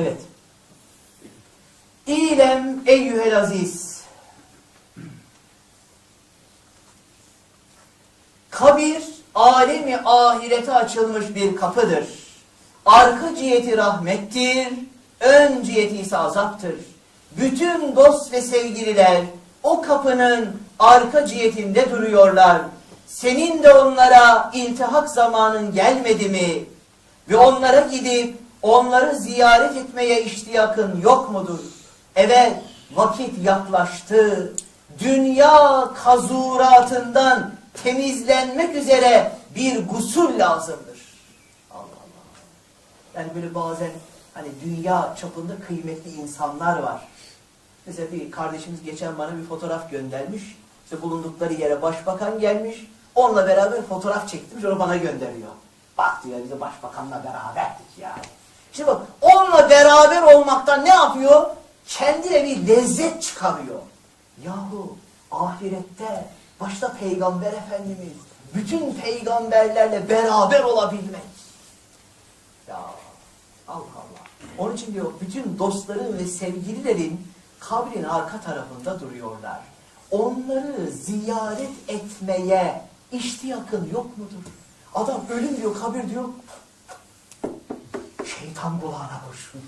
Evet. İlem eyyühel aziz. Kabir, alemi ahirete açılmış bir kapıdır. Arka ciheti rahmettir, ön ciheti ise azaptır. Bütün dost ve sevgililer o kapının arka cihetinde duruyorlar. Senin de onlara iltihak zamanın gelmedi mi? Ve onlara gidip onları ziyaret etmeye iştiyakın yok mudur? Evet, vakit yaklaştı. Dünya kazuratından temizlenmek üzere bir gusül lazımdır. Allah Allah. Yani böyle bazen hani dünya çapında kıymetli insanlar var. Mesela bir kardeşimiz geçen bana bir fotoğraf göndermiş. İşte bulundukları yere başbakan gelmiş. Onunla beraber fotoğraf çektim. Sonra bana gönderiyor. Bak diyor bize başbakanla beraberdik yani. Şimdi bak onunla beraber olmaktan ne yapıyor? Kendine bir lezzet çıkarıyor. Yahu ahirette başta peygamber efendimiz bütün peygamberlerle beraber olabilmek. Ya Allah Allah. Onun için diyor bütün dostların ve sevgililerin kabrin arka tarafında duruyorlar. Onları ziyaret etmeye iştiyakın yok mudur? Adam ölüm diyor, kabir diyor. Şeytan kulağına kurşun.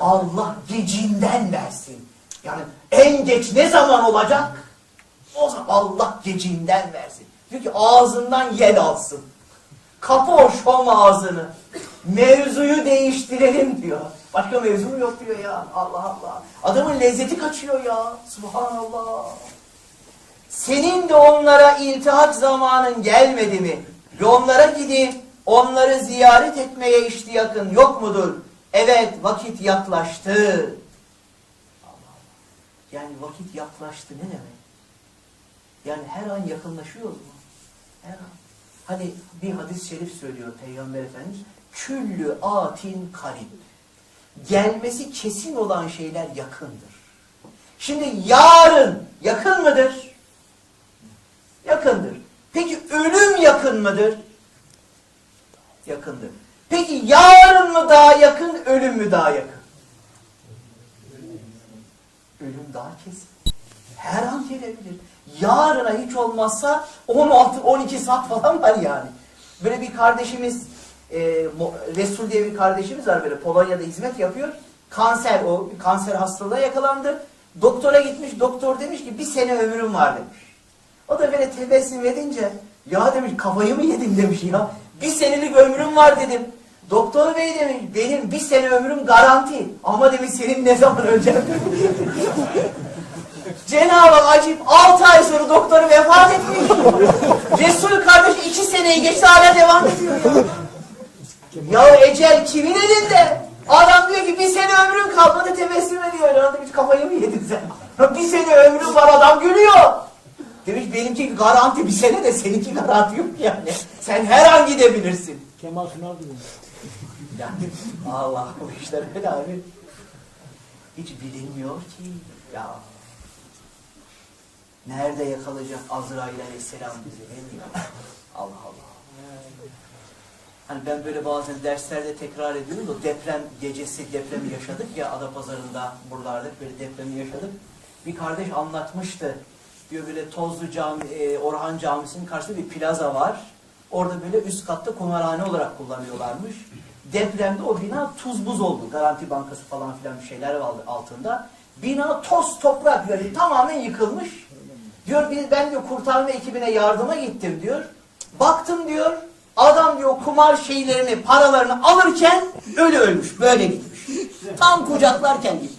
Allah gecinden versin. Yani en geç ne zaman olacak? O zaman Allah gecinden versin. Diyor ki ağzından yel alsın. Kapı o ağzını. Mevzuyu değiştirelim diyor. Başka mevzu mu yok diyor ya. Allah Allah. Adamın lezzeti kaçıyor ya. Subhanallah. Senin de onlara iltihak zamanın gelmedi mi? Ve onlara gidip onları ziyaret etmeye iştiyakın yok mudur? Evet vakit yaklaştı. Allah Allah. Yani vakit yaklaştı ne demek? Yani her an yakınlaşıyoruz mu? Her an. Hani bir hadis-i şerif söylüyor Peygamber Efendimiz. Küllü atin karib. Gelmesi kesin olan şeyler yakındır. Şimdi yarın yakın mıdır? Yakındır. Peki ölüm yakın mıdır? Yakındır. Peki yarın mı daha yakın, ölüm mü daha yakın? Ölüm daha kesin. Her an gelebilir. Yarına hiç olmazsa 16-12 saat falan var yani. Böyle bir kardeşimiz, e, Resul diye bir kardeşimiz var böyle Polonya'da hizmet yapıyor. Kanser, o kanser hastalığa yakalandı. Doktora gitmiş, doktor demiş ki bir sene ömrüm var demiş. O da böyle tebessüm edince ya demiş kafayı mı yedim demiş ya. Bir senelik ömrüm var dedim. Doktor bey demiş benim bir sene ömrüm garanti. Ama demiş senin ne zaman öleceğin demiş. Cenab-ı acip 6 ay sonra doktoru vefat etmiş. Resul kardeş 2 seneyi geçti hala devam ediyor ya. Ya ecel kimin elinde? Adam diyor ki bir sene ömrüm kalmadı tebessüm ediyor. Lan demiş kafayı mı yedin sen? bir sene ömrüm var adam gülüyor. Demiş benimki garanti bir sene de seninki garanti yok yani. Sen her an gidebilirsin. Kemal Sunal gibi. Yani Allah bu işler öyle abi. Hiç bilinmiyor ki. Ya nerede yakalayacak Azrail aleyhisselam bizi bilmiyor. Allah Allah. Hani ben böyle bazen derslerde tekrar ediyorum da deprem gecesi depremi yaşadık ya Adapazarı'nda buralarda böyle depremi yaşadık. Bir kardeş anlatmıştı. Diyor böyle Tozlu Cami, e, Orhan Camisi'nin karşısında bir plaza var. Orada böyle üst katta kumarhane olarak kullanıyorlarmış. Depremde o bina tuz buz oldu. Garanti Bankası falan filan bir şeyler vardı altında. Bina toz toprak böyle tamamen yıkılmış. Diyor ben diyor kurtarma ekibine yardıma gittim diyor. Baktım diyor adam diyor kumar şeylerini paralarını alırken öyle ölmüş böyle gitmiş. Tam kucaklarken gitmiş.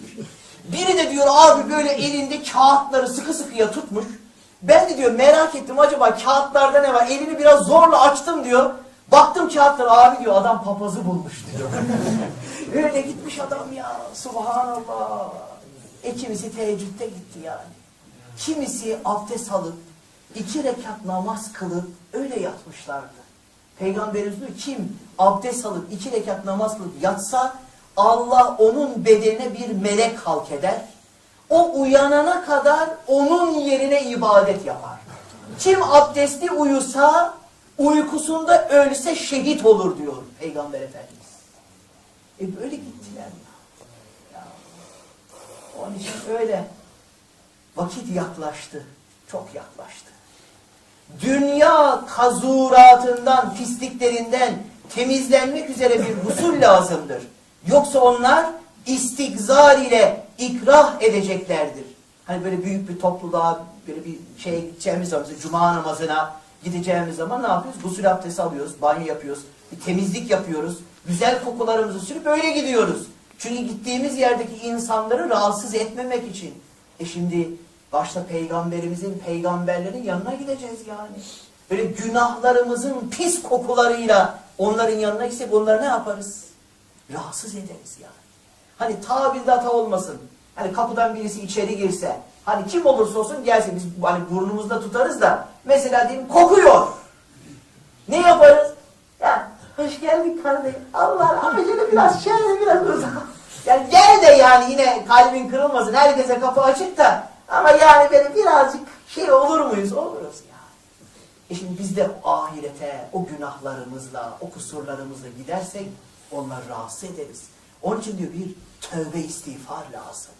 Biri de diyor abi böyle elinde kağıtları sıkı sıkıya tutmuş. Ben de diyor merak ettim acaba kağıtlarda ne var? Elini biraz zorla açtım diyor. Baktım kağıtları abi diyor adam papazı bulmuş diyor. Öyle gitmiş adam ya. Subhanallah. E kimisi teheccüde gitti yani. Kimisi abdest alıp iki rekat namaz kılıp öyle yatmışlardı. Peygamberimiz diyor kim abdest alıp iki rekat namaz kılıp yatsa Allah onun bedenine bir melek halk eder. O uyanana kadar onun yerine ibadet yapar. Kim abdestli uyusa uykusunda ölse şehit olur diyor Peygamber Efendimiz. E böyle gittiler. Ya. Onun için öyle. Vakit yaklaştı. Çok yaklaştı. Dünya kazuratından, pisliklerinden temizlenmek üzere bir husul lazımdır. Yoksa onlar istigzar ile ikrah edeceklerdir. Hani böyle büyük bir topluluğa böyle bir şeye gideceğimiz zaman, cuma namazına gideceğimiz zaman ne yapıyoruz? Gusül abdesti alıyoruz, banyo yapıyoruz, bir temizlik yapıyoruz. Güzel kokularımızı sürüp öyle gidiyoruz. Çünkü gittiğimiz yerdeki insanları rahatsız etmemek için. E şimdi başta peygamberimizin, peygamberlerin yanına gideceğiz yani. Böyle günahlarımızın pis kokularıyla onların yanına gitsek onları ne yaparız? Rahatsız ederiz yani. Hani tabildata olmasın. Hani kapıdan birisi içeri girse, hani kim olursa olsun gelsin biz hani burnumuzda tutarız da mesela diyelim kokuyor. Ne yaparız? Ya hoş geldik kardeşim. Allah ama şöyle biraz şöyle biraz uzak. Yani gel de yani yine kalbin kırılmasın. Herkese kapı açık da ama yani böyle birazcık şey olur muyuz? Oluruz ya. E şimdi biz de ahirete o günahlarımızla, o kusurlarımızla gidersek onları rahatsız ederiz. Onun için diyor bir tövbe istiğfar lazım.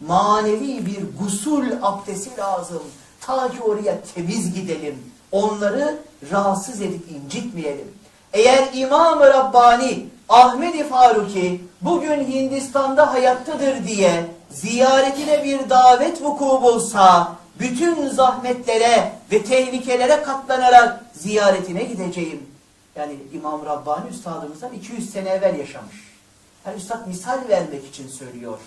Manevi bir gusul abdesti lazım. Ta ki oraya temiz gidelim. Onları rahatsız edip incitmeyelim. Eğer İmam-ı Rabbani Ahmed-i Faruki bugün Hindistan'da hayattadır diye ziyaretine bir davet vuku bulsa bütün zahmetlere ve tehlikelere katlanarak ziyaretine gideceğim. Yani İmam Rabbani Üstadımızdan 200 sene evvel yaşamış. Yani Üstad misal vermek için söylüyor.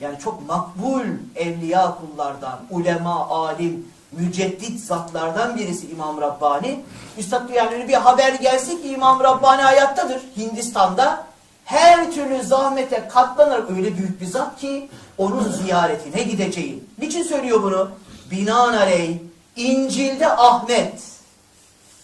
Yani çok makbul evliya kullardan, ulema, alim, müceddit zatlardan birisi İmam Rabbani. Üstad yani bir haber gelse ki İmam Rabbani hayattadır Hindistan'da. Her türlü zahmete katlanarak öyle büyük bir zat ki onun ziyaretine gideceğim. Niçin söylüyor bunu? Binaenaleyh İncil'de Ahmet,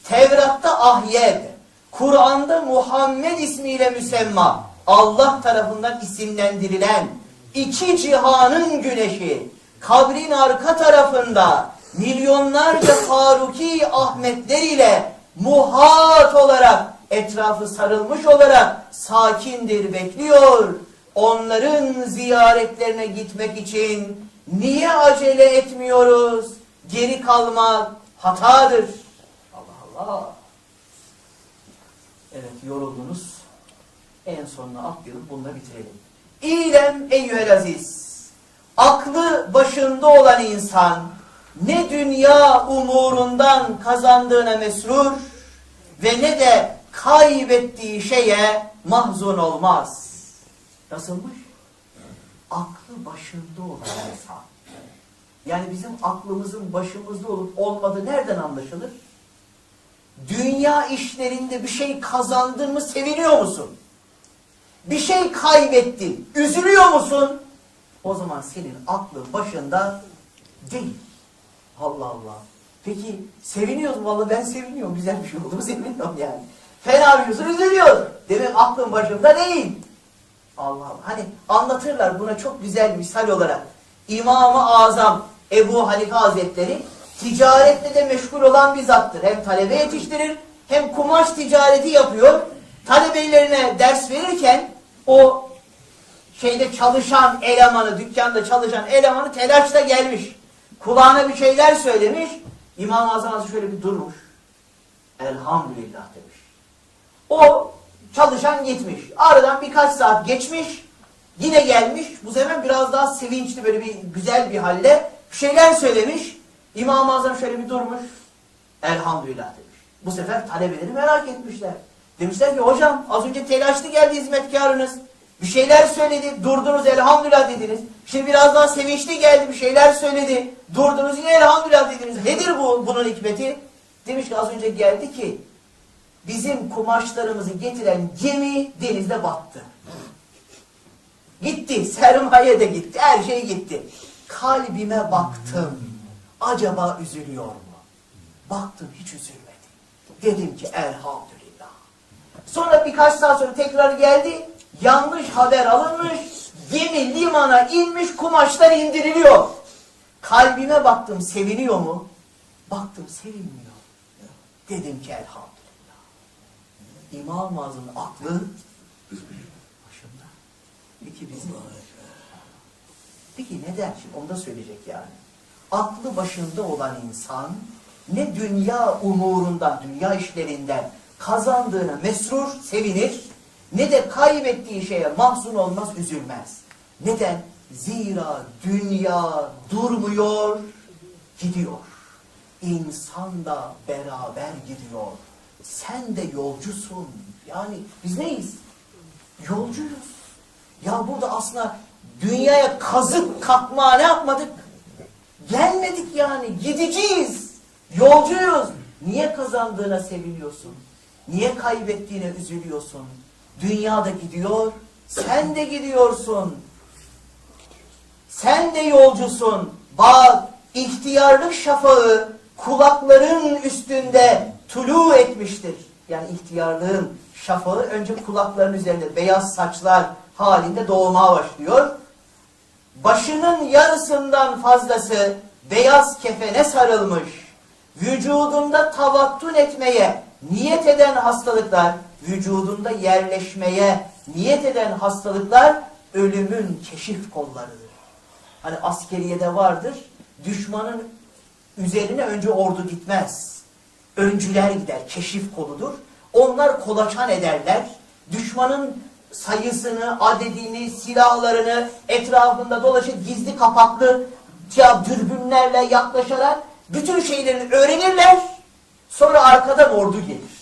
Tevrat'ta Ahyed, Kur'an'da Muhammed ismiyle müsemma, Allah tarafından isimlendirilen iki cihanın güneşi, kabrin arka tarafında milyonlarca Faruki Ahmetler ile muhat olarak etrafı sarılmış olarak sakindir bekliyor. Onların ziyaretlerine gitmek için niye acele etmiyoruz? Geri kalmak hatadır. Allah Allah. Evet yoruldunuz. En sonuna atlayalım bununla bitirelim. İlem eyyühel aziz. Aklı başında olan insan ne dünya umurundan kazandığına mesrur ve ne de kaybettiği şeye mahzun olmaz. Nasılmış? Aklı başında olan insan. Yani bizim aklımızın başımızda olup olmadığı nereden anlaşılır? Dünya işlerinde bir şey kazandın mı seviniyor musun? Bir şey kaybettin, üzülüyor musun? O zaman senin aklın başında değil. Allah Allah. Peki seviniyoruz mu? Vallahi ben seviniyorum. Güzel bir şey oldu mu seviniyorum yani. Fena bir yüzün üzülüyor. Demek aklın başında değil. Allah Allah. Hani anlatırlar buna çok güzel misal olarak. İmam-ı Azam Ebu Hanife Hazretleri ticaretle de meşgul olan bir zattır. Hem talebe yetiştirir hem kumaş ticareti yapıyor. Talebelerine ders verirken o şeyde çalışan elemanı, dükkanda çalışan elemanı telaşla gelmiş. Kulağına bir şeyler söylemiş. İmam-ı Azam şöyle bir durmuş. Elhamdülillah demiş. O çalışan gitmiş. Aradan birkaç saat geçmiş. Yine gelmiş. Bu sefer biraz daha sevinçli böyle bir güzel bir halle bir şeyler söylemiş. İmam-ı Azam şöyle bir durmuş. Elhamdülillah demiş. Bu sefer talebeleri merak etmişler. Demişler ki hocam az önce telaşlı geldi hizmetkarınız. Bir şeyler söyledi. Durdunuz elhamdülillah dediniz. Şimdi biraz daha sevinçli geldi. Bir şeyler söyledi. Durdunuz yine elhamdülillah dediniz. Nedir bu bunun hikmeti? Demiş ki az önce geldi ki bizim kumaşlarımızı getiren gemi denizde battı. Gitti. Sermaye de gitti. Her şey gitti. Kalbime baktım. Acaba üzülüyor mu? Baktım hiç üzülmedi. Dedim ki elhamdülillah. Sonra birkaç saat sonra tekrar geldi. Yanlış haber alınmış. Gemi limana inmiş kumaşlar indiriliyor. Kalbime baktım seviniyor mu? Baktım sevinmiyor. Dedim ki elhamdülillah. İmam-ı Azam'ın aklı başında. Peki bizim Peki neden? Şimdi onu da söyleyecek yani. Aklı başında olan insan ne dünya umurundan, dünya işlerinden kazandığına mesrur, sevinir, ne de kaybettiği şeye mahzun olmaz, üzülmez. Neden? Zira dünya durmuyor, gidiyor. İnsan da beraber gidiyor. Sen de yolcusun. Yani biz neyiz? Yolcuyuz. Ya burada aslında dünyaya kazık katma ne yapmadık? Gelmedik yani. Gideceğiz. Yolcuyuz. Niye kazandığına seviniyorsun? Niye kaybettiğine üzülüyorsun? Dünya da gidiyor. Sen de gidiyorsun. Sen de yolcusun. Bak ihtiyarlık şafağı kulakların üstünde tulu etmiştir. Yani ihtiyarlığın şafağı önce kulakların üzerinde beyaz saçlar halinde doğmaya başlıyor. Başının yarısından fazlası beyaz kefene sarılmış. Vücudunda tavattun etmeye niyet eden hastalıklar, vücudunda yerleşmeye niyet eden hastalıklar ölümün keşif kollarıdır. Hani askeriyede vardır, düşmanın üzerine önce ordu gitmez. Öncüler gider, keşif koludur. Onlar kolaçan ederler. Düşmanın sayısını, adedini, silahlarını etrafında dolaşıp gizli kapaklı ya dürbünlerle yaklaşarak bütün şeylerini öğrenirler. Sonra arkadan ordu gelir.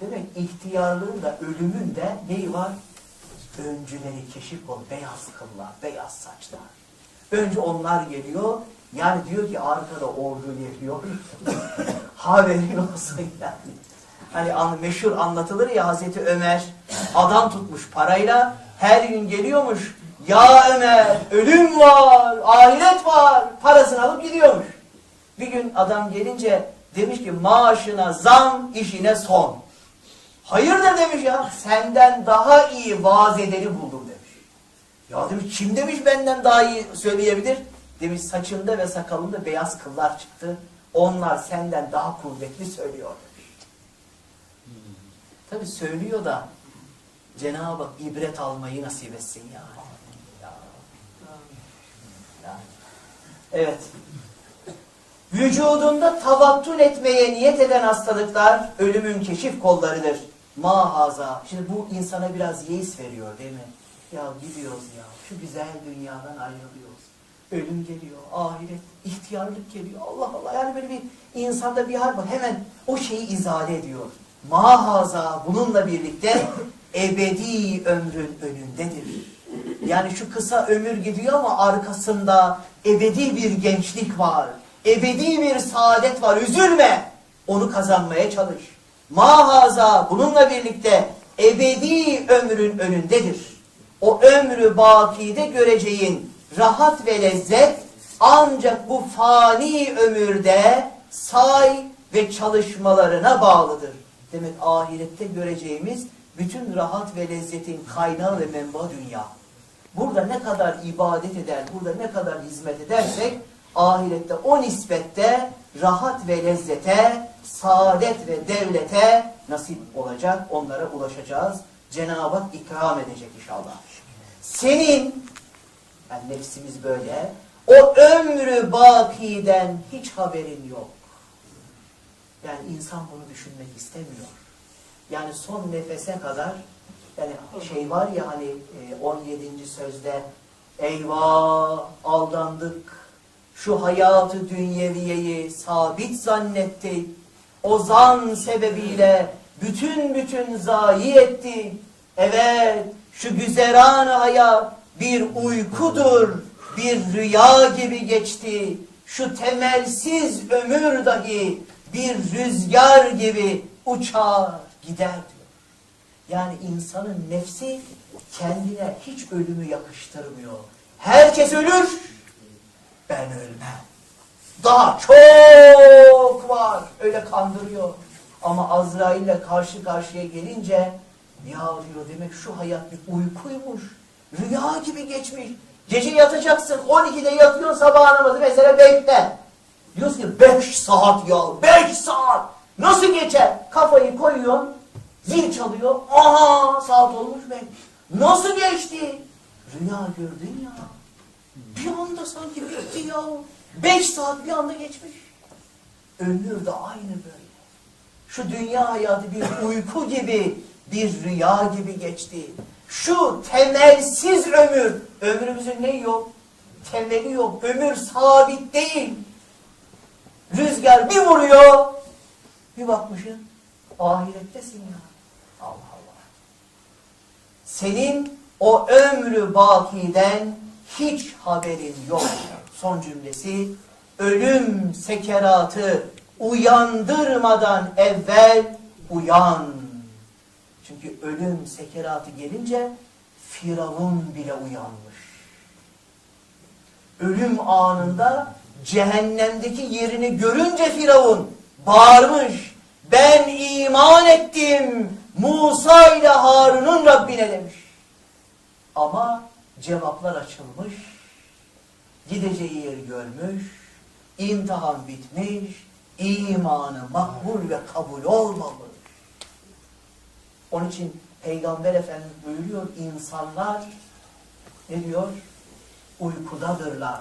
Demek ihtiyarlığın da ölümün de neyi var? Öncüleri keşif kolu, beyaz kıllar, beyaz saçlar. Önce onlar geliyor. Yani diyor ki arkada ordu geliyor. Haberin olsun yani. Hani an, meşhur anlatılır ya Hazreti Ömer adam tutmuş parayla her gün geliyormuş. Ya Ömer ölüm var, ahiret var. Parasını alıp gidiyormuş. Bir gün adam gelince demiş ki maaşına zam, işine son. Hayırdır demiş ya. Senden daha iyi vaaz edeni buldum demiş. Ya demiş kim demiş benden daha iyi söyleyebilir? Demiş saçında ve sakalında beyaz kıllar çıktı. Onlar senden daha kuvvetli söylüyor demiş. Tabi söylüyor da Cenab-ı Hak ibret almayı nasip etsin. Ya. Yani. Evet. Vücudunda tavattun etmeye niyet eden hastalıklar ölümün keşif kollarıdır. Mahaza. Şimdi bu insana biraz yeis veriyor değil mi? Ya gidiyoruz ya. Şu güzel dünyadan ayrılıyoruz. Ölüm geliyor, ahiret, ihtiyarlık geliyor. Allah Allah. Yani böyle bir insanda bir hal var. Hemen o şeyi izale ediyor. Mahaza bununla birlikte ebedi ömrün önündedir. Yani şu kısa ömür gidiyor ama arkasında ebedi bir gençlik var. Ebedi bir saadet var. Üzülme. Onu kazanmaya çalış. Mahaza bununla birlikte ebedi ömrün önündedir. O ömrü bakide göreceğin rahat ve lezzet ancak bu fani ömürde say ve çalışmalarına bağlıdır. Demek ahirette göreceğimiz bütün rahat ve lezzetin kaynağı ve menba dünya. Burada ne kadar ibadet eder, burada ne kadar hizmet edersek ahirette o nispette rahat ve lezzete, saadet ve devlete nasip olacak, onlara ulaşacağız. Cenab-ı Hak ikram edecek inşallah. Senin, yani nefsimiz böyle, o ömrü bakiden hiç haberin yok. Yani insan bunu düşünmek istemiyor. Yani son nefese kadar yani şey var ya hani e, 17. sözde eyvah aldandık. Şu hayatı dünyeviyeyi sabit zannettik. O zan sebebiyle bütün bütün zayi ettik. Evet şu güzeran hayat bir uykudur. Bir rüya gibi geçti. Şu temelsiz ömür dahi bir rüzgar gibi uçar gider diyor. Yani insanın nefsi kendine hiç ölümü yakıştırmıyor. Herkes ölür, ben ölmem. Daha çok var. Öyle kandırıyor. Ama Azrail ile karşı karşıya gelince ya diyor demek şu hayat bir uykuymuş. Rüya gibi geçmiş. Gece yatacaksın 12'de yatıyorsun sabah namazı mesela 5'te. Diyorsun ki 5 saat ya 5 saat. Nasıl geçer? Kafayı koyuyorsun. Zil çalıyor. Aha saat olmuş 5. Nasıl geçti? Rüya gördün ya. Bir anda sanki bitti ya. Beş saat bir anda geçmiş. Ömür de aynı böyle. Şu dünya hayatı bir uyku gibi, bir rüya gibi geçti. Şu temelsiz ömür, ömrümüzün ne yok? Temeli yok, ömür sabit değil. Rüzgar bir vuruyor, bir bakmışsın ahirettesin ya. Allah Allah. Senin o ömrü bakiden hiç haberin yok. Son cümlesi ölüm sekeratı uyandırmadan evvel uyan. Çünkü ölüm sekeratı gelince Firavun bile uyanmış. Ölüm anında cehennemdeki yerini görünce Firavun bağırmış. Ben iman ettim Musa ile Harun'un Rabbine demiş. Ama cevaplar açılmış. Gideceği yeri görmüş. imtihan bitmiş. imanı makbul ve kabul olmamış. Onun için Peygamber Efendimiz buyuruyor insanlar ne diyor? Uykudadırlar.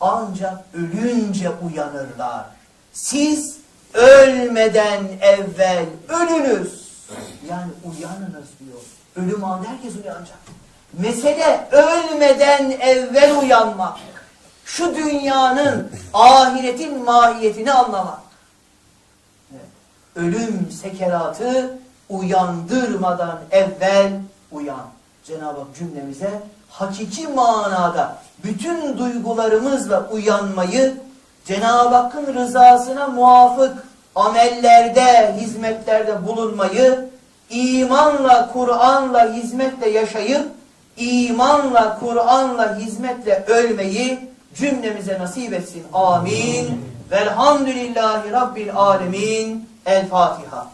Ancak ölünce uyanırlar. Siz ölmeden evvel ölünüz. Yani uyanınız diyor. Ölüm anında herkes uyanacak. Mesele ölmeden evvel uyanmak. Şu dünyanın, ahiretin mahiyetini anlamak. Ölüm sekeratı uyandırmadan evvel uyan. Cenab-ı Hak cümlemize hakiki manada bütün duygularımızla uyanmayı Cenab-ı Hakk'ın rızasına muvafık amellerde, hizmetlerde bulunmayı, imanla, Kur'an'la, hizmetle yaşayıp, imanla, Kur'an'la, hizmetle ölmeyi cümlemize nasip etsin. Amin. Velhamdülillahi Rabbil Alemin. El Fatiha.